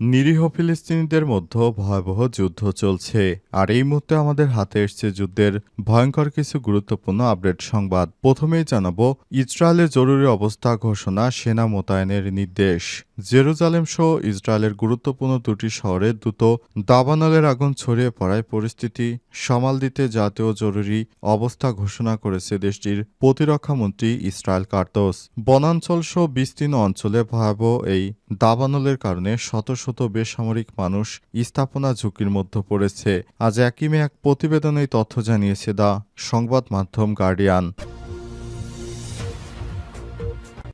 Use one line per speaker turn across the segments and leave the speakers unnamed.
নিরীহ ফিলিস্তিনিদের মধ্যে ভয়াবহ যুদ্ধ চলছে। আর এই মুহূর্তে আমাদের হাতে এসছে যুদ্ধের ভয়ঙ্কর কিছু গুরুত্বপূর্ণ আপডেট সংবাদ। প্রথমেই জানাব, ইসরায়েলের জরুরি অবস্থা ঘোষণা সেনা মোতায়েনের নির্দেশ। জেরুজালেম সহ ইসরায়েলের গুরুত্বপূর্ণ দুটি শহরে দ্রুত দাবানলের আগুন ছড়িয়ে পড়ায় পরিস্থিতি সামাল দিতে জাতীয় জরুরি অবস্থা ঘোষণা করেছে দেশটির প্রতিরক্ষামন্ত্রী ইসরায়েল কার্তোস। বনাঞ্চল সহ বিস্তীর্ণ অঞ্চলে ভয়াবহ এই দাবানলের কারণে শত শত বেসামরিক মানুষ স্থাপনা ঝুঁকির মধ্যে পড়েছে। আজ একই এক প্রতিবেদনে তথ্য জানিয়েছে দা সংবাদ মাধ্যম গার্ডিয়ান।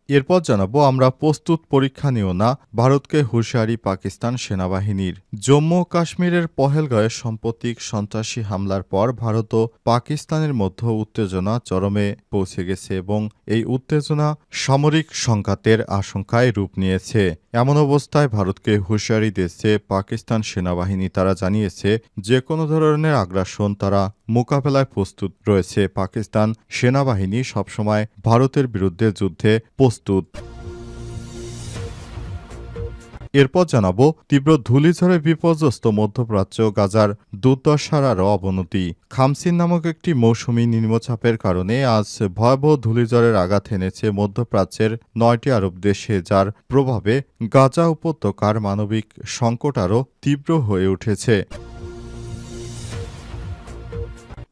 এরপর জানাব, আমরা প্রস্তুত পরীক্ষা নিও না, ভারতকে হুঁশিয়ারি পাকিস্তান সেনাবাহিনীর। জম্মু কাশ্মীরের পহেলগাঁয়ে সাম্প্রতিক সন্ত্রাসী হামলার পর ভারত ও পাকিস্তানের মধ্যে উত্তেজনা চরমে পৌঁছে গেছে এবং এই উত্তেজনা সামরিক সংঘাতের আশঙ্কায় রূপ নিয়েছে। এমন অবস্থায় ভারতকে হুঁশিয়ারি দিয়েছে পাকিস্তান সেনাবাহিনী। তারা জানিয়েছে, যে কোনো ধরনের আগ্রাসন তারা মোকাবেলায় প্রস্তুত রয়েছে পাকিস্তান সেনাবাহিনী সবসময় ভারতের বিরুদ্ধে যুদ্ধে প্রস্তুত। এরপর জানাব তীব্র ধূলিঝড়ে বিপর্যস্ত মধ্যপ্রাচ্য গাজার দুর্দশার আরও অবনতি। খামসিন নামক একটি মৌসুমি নিম্নচাপের কারণে আজ ভয়াবহ ধূলিঝড়ের আঘাত এনেছে মধ্যপ্রাচ্যের নয়টি আরব দেশে, যার প্রভাবে গাজা উপত্যকার মানবিক সংকট আরও তীব্র হয়ে উঠেছে।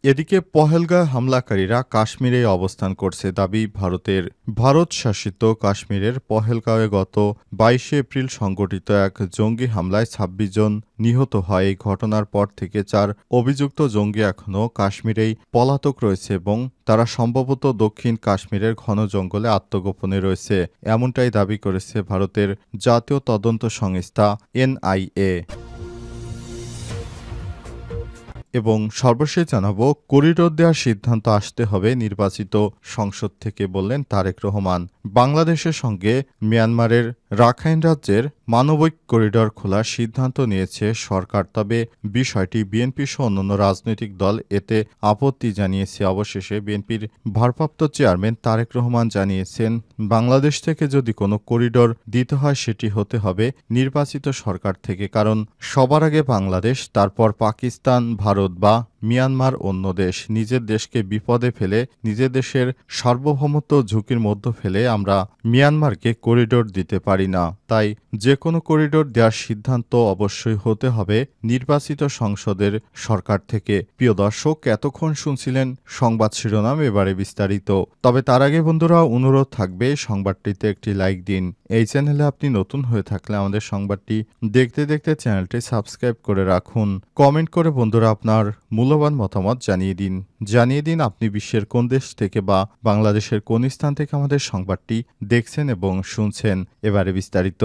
এদিকে পহেলগাঁ হামলাকারীরা কাশ্মীরে অবস্থান করছে দাবি ভারতের ভারত শাসিত কাশ্মীরের পহেলগাঁওয়ে গত বাইশে এপ্রিল সংঘটিত এক জঙ্গি হামলায় ২৬ জন নিহত হয়। এই ঘটনার পর থেকে চার অভিযুক্ত জঙ্গি এখনও কাশ্মীরেই পলাতক রয়েছে এবং তারা সম্ভবত দক্ষিণ কাশ্মীরের ঘন জঙ্গলে আত্মগোপনে রয়েছে, এমনটাই দাবি করেছে ভারতের জাতীয় তদন্ত সংস্থা এনআইএ। এবং সর্বশেষ জানাব করিডোর দেওয়ার সিদ্ধান্ত আসতে হবে নির্বাচিত সংসদ থেকে বললেন তারেক রহমান। বাংলাদেশের সঙ্গে মিয়ানমারের রাখাইন রাজ্যের মানবিক করিডর খোলার সিদ্ধান্ত নিয়েছে সরকার। তবে বিষয়টি বিএনপি সহ অন্যান্য রাজনৈতিক দল এতে আপত্তি জানিয়েছে। অবশেষে বিএনপির ভারপ্রাপ্ত চেয়ারম্যান তারেক রহমান জানিয়েছেন, বাংলাদেশ থেকে যদি কোনো করিডর দিতে হয়, সেটি হতে হবে নির্বাচিত সরকার থেকে। কারণ সবার আগে বাংলাদেশ, তারপর পাকিস্তান, ভারত বা মিয়ানমার অন্য দেশ নিজের দেশকে বিপদে ফেলে, নিজের দেশের সার্বভৌমত্ব ঝুঁকির মধ্যে ফেলে আমরা মিয়ানমারকে করিডোর দিতে পারি না। তাই যে কোনো করিডোর দেওয়ার সিদ্ধান্ত অবশ্যই হতে হবে নির্বাচিত সংসদের সরকার থেকে। প্রিয় দর্শক, এতক্ষণ শুনছিলেন সংবাদ শিরোনাম এবারে বিস্তারিত। তবে তার আগে বন্ধুরা, অনুরোধ থাকবে সংবাদটিতে একটি লাইক দিন। এই চ্যানেলে আপনি নতুন হয়ে থাকলে আমাদের সংবাদটি দেখতে দেখতে চ্যানেলটি সাবস্ক্রাইব করে রাখুন। কমেন্ট করে বন্ধুরা আপনার মূল্যবান মতামত জানিয়ে দিন। জানিয়ে দিন আপনি বিশ্বের কোন দেশ থেকে বা বাংলাদেশের কোন স্থান থেকে আমাদের সংবাদটি দেখছেন এবং শুনছেন। এবারে বিস্তারিত।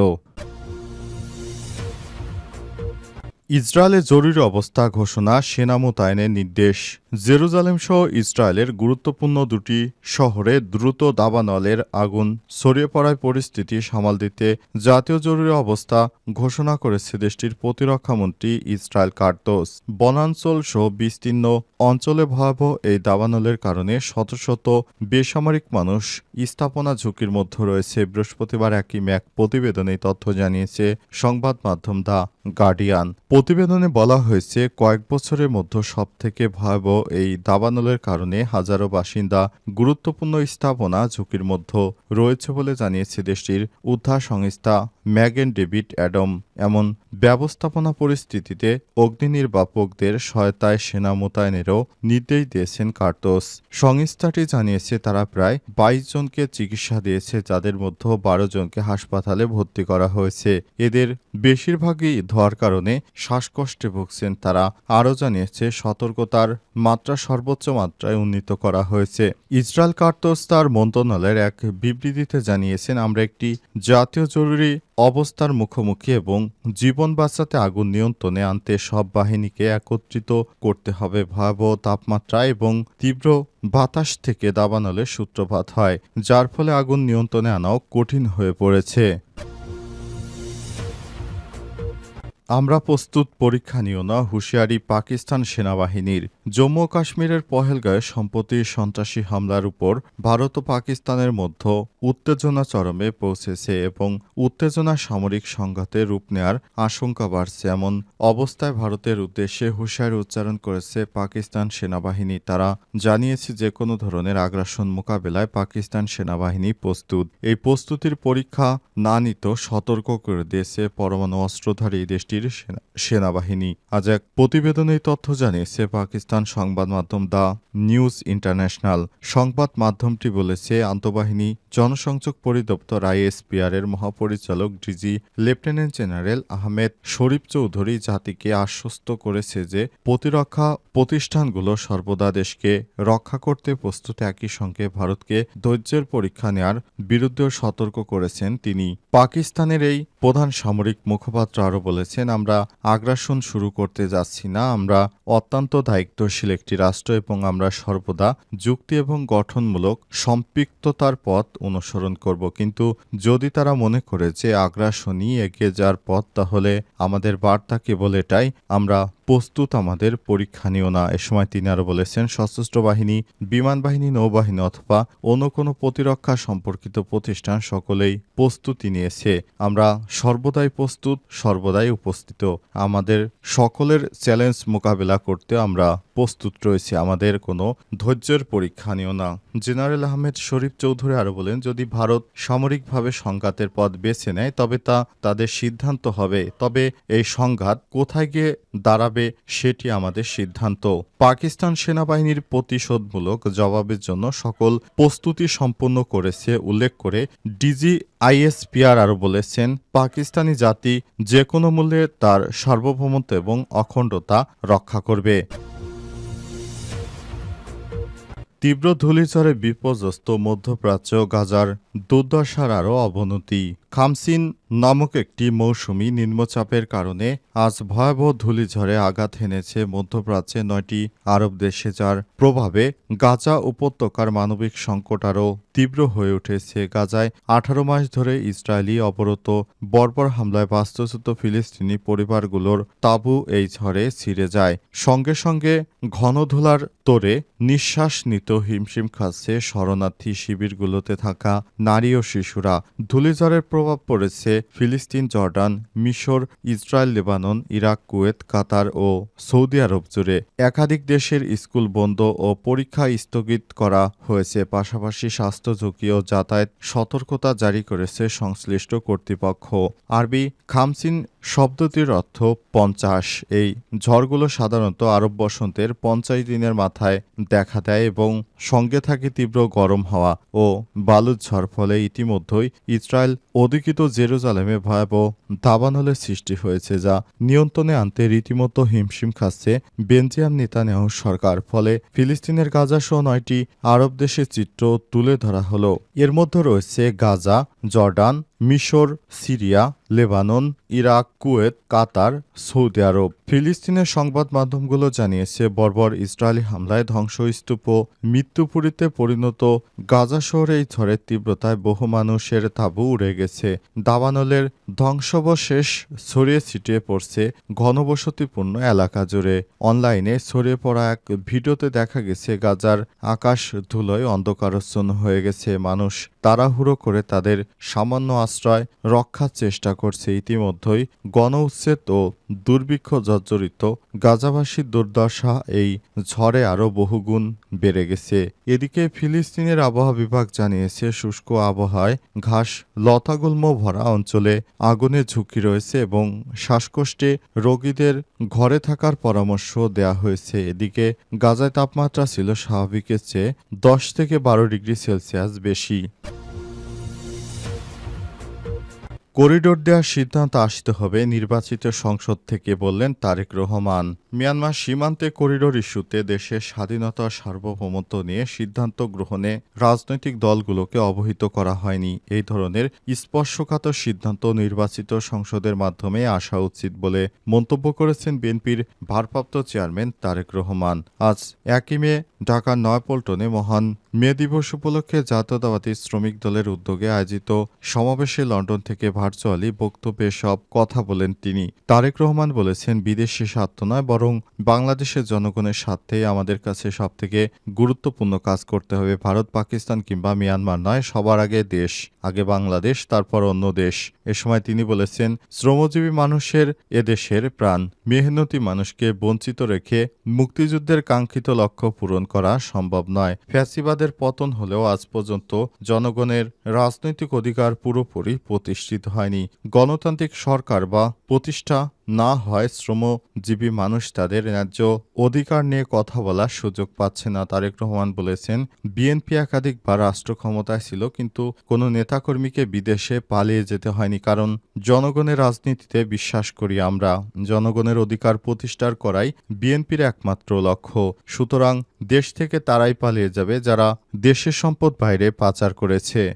ইসরায়েলে জরুরি অবস্থা ঘোষণা সেনা মোতায়েনের নির্দেশ। জেরুজালেম সহ ইসরায়েলের গুরুত্বপূর্ণ দুটি শহরে দ্রুত দাবানলের আগুন ছড়িয়ে পড়ায় পরিস্থিতি সামাল দিতে জাতীয় জরুরি অবস্থা ঘোষণা করেছে দেশটির প্রতিরক্ষামন্ত্রী ইসরায়েল কার্তোস বনাঞ্চল সহ বিস্তীর্ণ অঞ্চলে ভয়াবহ এই দাবানলের কারণে শত শত বেসামরিক মানুষ স্থাপনা ঝুঁকির মধ্যে রয়েছে। বৃহস্পতিবার একই ম্যাক প্রতিবেদনে তথ্য জানিয়েছে সংবাদ মাধ্যম দা গার্ডিয়ান। প্রতিবেদনে বলা হয়েছে, কয়েক বছরের মধ্যে সবথেকে ভয়াবহ এই দাবানলের কারণে হাজারো বাসিন্দা গুরুত্বপূর্ণ স্থাপনা ঝুঁকির মধ্যে রয়েছে বলে জানিয়েছে দেশটির উদ্ধার সংস্থা ম্যাগেন ডেভিড অ্যাডম। এমন ব্যবস্থাপনা পরিস্থিতিতে অগ্নি নির্বাপকদের সহায়তায় সেনা মোতায়েনেরও নির্দেশ দিয়েছেন কার্তোস। সংস্থাটি জানিয়েছে তারা প্রায় বাইশ জনকে চিকিৎসা দিয়েছে, যাদের মধ্যে বারো জনকে হাসপাতালে ভর্তি করা হয়েছে। এদের বেশিরভাগই ধোয়ার কারণে শ্বাসকষ্টে ভুগছেন তারা। আরও জানিয়েছে, সতর্কতার মাত্রা সর্বোচ্চ মাত্রায় উন্নীত করা হয়েছে। ইসরায়েল কার্তোস তার মন্ত্রণালয়ের এক বিবৃতিতে জানিয়েছেন, আমরা একটি জাতীয় জরুরি অবস্থার মুখোমুখি এবং জীবন বাঁচাতে আগুন নিয়ন্ত্রণে আনতে সব বাহিনীকে একত্রিত করতে হবে। ভয়াবহ তাপমাত্রা এবং তীব্র বাতাস থেকে দাবানলের সূত্রপাত হয়, যার ফলে আগুন নিয়ন্ত্রণে আনাও কঠিন হয়ে পড়েছে। আমরা প্রস্তুত, পরীক্ষা নিও না, হুঁশিয়ারি পাকিস্তান সেনাবাহিনীর। জম্মু কাশ্মীরের পহেলগাঁয়ে সম্প্রতি সন্ত্রাসী হামলার উপর ভারত ও পাকিস্তানের মধ্যে উত্তেজনা চরমে পৌঁছেছে এবং উত্তেজনা সামরিক সংঘাতে রূপ নেয়ার আশঙ্কা বাড়ছে। এমন অবস্থায় ভারতের উদ্দেশ্যে হুঁশিয়ারি উচ্চারণ করেছে পাকিস্তান সেনাবাহিনী। তারা জানিয়েছে যে কোনো ধরনের আগ্রাসন মোকাবেলায় পাকিস্তান সেনাবাহিনী প্রস্তুত। এই প্রস্তুতির পরীক্ষা না নিত সতর্ক করে দিয়েছে পরমাণু অস্ত্রধারী দেশটির সেনা- সেনাবাহিনী। আজ এক প্রতিবেদনে তথ্য জানিয়েছে পাকিস্তান সংবাদ মাধ্যম দ্য নিউজ ইন্টারন্যাশনাল। সংবাদ মাধ্যমটি বলেছে, আন্তঃবাহিনী জনসংযোগ পরিদপ্তর আইএসপিআর এর মহাপরিচালক DG lieutenant general Ahmed Sharif Chowdhury জাতিকে আশ্বস্ত করেছে যে প্রতিরক্ষা প্রতিষ্ঠানগুলো সর্বদা দেশকে রক্ষা করতে প্রস্তুত। একই সঙ্গে ভারতকে ধৈর্যের পরীক্ষা নেয়ার বিরুদ্ধেও সতর্ক করেছেন তিনি। পাকিস্তানের এই প্রধান সামরিক মুখপাত্র আরও বলেছেন আমরা আগ্রাসন শুরু করতে যাচ্ছি না। আমরা অত্যন্ত দায়িত্বশীল একটি রাষ্ট্র এবং আমরা সর্বদা যুক্তি এবং গঠনমূলক সম্পৃক্ততার পথ অনুসরণ করব। কিন্তু যদি তারা মনে করে যে আগ্রাসনই এগিয়ে যাওয়ার পথ, তাহলে আমাদের বার্তা কেবল এটাই, আমরা প্রস্তুত আমাদের, পরীক্ষা নিও না। এ সময় তিনি আরও বলেছেন, সশস্ত্র বাহিনী, বিমান বাহিনী, নৌবাহিনী অথবা অন্য কোনো প্রতিরক্ষা সম্পর্কিত প্রতিষ্ঠান সকলেই প্রস্তুতি নিয়েছে। আমরা সর্বদাই প্রস্তুত, সর্বদাই উপস্থিত। আমাদের সকলের চ্যালেঞ্জ মোকাবেলা করতে আমরা প্রস্তুত রয়েছে। আমাদের কোনো ধৈর্যের পরীক্ষা নিও না। জেনারেল আহমেদ শরীফ চৌধুরী আরও বলেন, যদি ভারত সামরিকভাবে সংঘাতের পথ বেছে নেয়, তবে তা তাদের সিদ্ধান্ত হবে। তবে এই সংঘাত কোথায় গিয়ে দাঁড়াবে সেটি আমাদের সিদ্ধান্ত। পাকিস্তান সেনাবাহিনীর প্রতিশোধমূলক জবাবের জন্য সকল প্রস্তুতি সম্পন্ন করেছে উল্লেখ করে ডিজি আইএসপিআর আরও বলেছেন, পাকিস্তানি জাতি যে কোনো মূল্যে তার সার্বভৌমত্ব এবং অখণ্ডতা রক্ষা করবে। তীব্র ধূলিঝড়ে বিপর্যস্ত মধ্যপ্রাচ্য গাজার দুর্দশার আরও অবনতি। খামসিন নামক একটি মৌসুমি নিম্নচাপের কারণে আজ ভয়াবহ ধূলিঝড়ে আঘাত হেনেছে মধ্যপ্রাচ্যে নয়টি আরব দেশে, যার প্রভাবে গাজা উপত্যকার মানবিক সংকট আরও তীব্র হয়ে উঠেছে। গাজায় আঠারো মাস ধরে ইসরায়েলি অবরত বর্বর হামলায় বাস্তুচ্যুত ফিলিস্তিনি পরিবারগুলোর তাঁবু এই ঝড়ে ছিঁড়ে যায়। সঙ্গে সঙ্গে ঘনধুলার তোরে নিঃশ্বাস নিত হিমশিম খাচ্ছে শরণার্থী শিবিরগুলোতে থাকা নারী ও শিশুরা ধূলিঝড়ের প্রভাব পড়েছে ফিলিস্তিন, জর্ডান, মিশর, Israel, Lebanon, Iraq, Kuwait, Qatar ও সৌদি আরব জুড়ে একাধিক দেশের স্কুল বন্ধ ও পরীক্ষা স্থগিত করা হয়েছে। পাশাপাশি স্বাস্থ্য ঝুঁকি ও যাতায়াত সতর্কতা জারি করেছে সংশ্লিষ্ট কর্তৃপক্ষ। আরবি খামসিন শব্দটির অর্থ পঞ্চাশ। এই ঝড়গুলো সাধারণত আরব বসন্তের পঞ্চাশ দিনের মাথায় দেখা দেয় এবং সঙ্গে থাকে তীব্র গরম হওয়া ও বালুর ঝড় ফলে ইতিমধ্যেই ইসরায়েল অধিকৃত জেরুজালেমে ভয়াবহ দাবানলের সৃষ্টি হয়েছে যা নিয়ন্ত্রণে আনতে রীতিমতো হিমশিম খাচ্ছে বেঞ্জিয়াম নেতানিয়াহু সরকার। ফলে ফিলিস্তিনের গাজা সহ নয়টি আরব দেশের চিত্র তুলে ধরা হলো। এর মধ্যে রয়েছে গাজা, জর্ডান, মিশর, Syria Lebanon, Iraq, Kuwait, Qatar, Saudi আরব। ফিলিস্তিনের সংবাদ মাধ্যমগুলো জানিয়েছে, বর্বর ইসরায়েলি হামলায় ধ্বংসস্তূপ মৃত্যুপুরীতে পরিণত গাজা শহরে এই ঝড়ের তীব্রতায় বহু মানুষের তাঁবু উড়ে গেছে। দাবানলের ধ্বংসবশেষ ছড়িয়ে ছিটিয়ে পড়ছে ঘনবসতিপূর্ণ এলাকা জুড়ে। অনলাইনে ছড়িয়ে পড়া এক ভিডিওতে দেখা গেছে, গাজার আকাশ ধুলোয় অন্ধকারচ্ছন্ন হয়ে গেছে। মানুষ তাড়াহুড়ো করে তাদের সামান্য আশ্রয় রক্ষার চেষ্টা করছে ইতিমধ্যেই গণ উচ্ছেদ ও দুর্ভিক্ষ জর্জরিত গাজাবাসীর দুর্দশা। এই ঝড়ে আরও বহুগুণ বেড়ে গেছে। এদিকে ফিলিস্তিনের আবহাওয়া বিভাগ জানিয়েছে, শুষ্ক আবহাওয়ায় ঘাস, লতাগুল্ম ভরা অঞ্চলে আগুনের ঝুঁকি রয়েছে এবং শ্বাসকষ্টে রোগীদের ঘরে থাকার পরামর্শ দেয়া হয়েছে। এদিকে গাজায় তাপমাত্রা ছিল স্বাভাবিকের চেয়ে দশ থেকে বারো ডিগ্রি সেলসিয়াস বেশি। করিডোর দেওয়ার সিদ্ধান্ত আসতে হবে, নির্বাচিত সংসদ থেকে বললেন তারেক রহমান। মিয়ানমার সীমান্তে করিডোর ইস্যুতে দেশের স্বাধীনতা সার্বভৌমত্ব নিয়ে সিদ্ধান্ত গ্রহণে রাজনৈতিক দলগুলোকে অবহিত করা হয়নি। এই ধরনের স্পর্শকাতর সিদ্ধান্ত নির্বাচিত সংসদের মাধ্যমে আসা উচিত বলে মন্তব্য করেছেন বিএনপির ভারপ্রাপ্ত চেয়ারম্যান তারেক রহমান। আজ একই মে, ঢাকার নয়াপল্টনে মহান মে দিবস উপলক্ষে জাতীয়তাবাদী শ্রমিক দলের উদ্যোগে আয়োজিত সমাবেশে লন্ডন থেকে ভার ভার্চুয়ালি বক্তব্যে সব কথা বলেন তিনি। তারেক রহমান বলেছেন, বিদেশি স্বার্থ নয়, বরং বাংলাদেশের জনগণের স্বার্থেই আমাদের কাছে সবথেকে গুরুত্বপূর্ণ কাজ করতে হবে। ভারত, পাকিস্তান কিংবা মিয়ানমার নয়, সবার আগে দেশ। আগে বাংলাদেশ, তারপর অন্য দেশ। এ সময় তিনি বলেছেন, শ্রমজীবী মানুষের এদেশের প্রাণ। মেহনতি মানুষকে বঞ্চিত রেখে মুক্তিযুদ্ধের কাঙ্ক্ষিত লক্ষ্য পূরণ করা সম্ভব নয়। ফ্যাসিবাদের পতন হলেও আজ পর্যন্ত জনগণের রাজনৈতিক অধিকার পুরোপুরি প্রতিষ্ঠিত হয়নি। গণতান্ত্রিক সরকার বা প্রতিষ্ঠা না হয় শ্রমজীবী মানুষ তাদের ন্যায্য অধিকার নিয়ে কথা বলার সুযোগ পাচ্ছে না, তারেক রহমান বলেছেন। বিএনপি একাধিকবার রাষ্ট্র ক্ষমতায় ছিল, কিন্তু কোনো নেতাকর্মীকে বিদেশে পালিয়ে যেতে হয়নি, কারণ জনগণের রাজনীতিতে বিশ্বাস করি আমরা। জনগণের অধিকার প্রতিষ্ঠার করাই বিএনপির একমাত্র লক্ষ্য। সুতরাং দেশ থেকে তারাই পালিয়ে যাবে যারা দেশের সম্পদ বাইরে পাচার করেছে।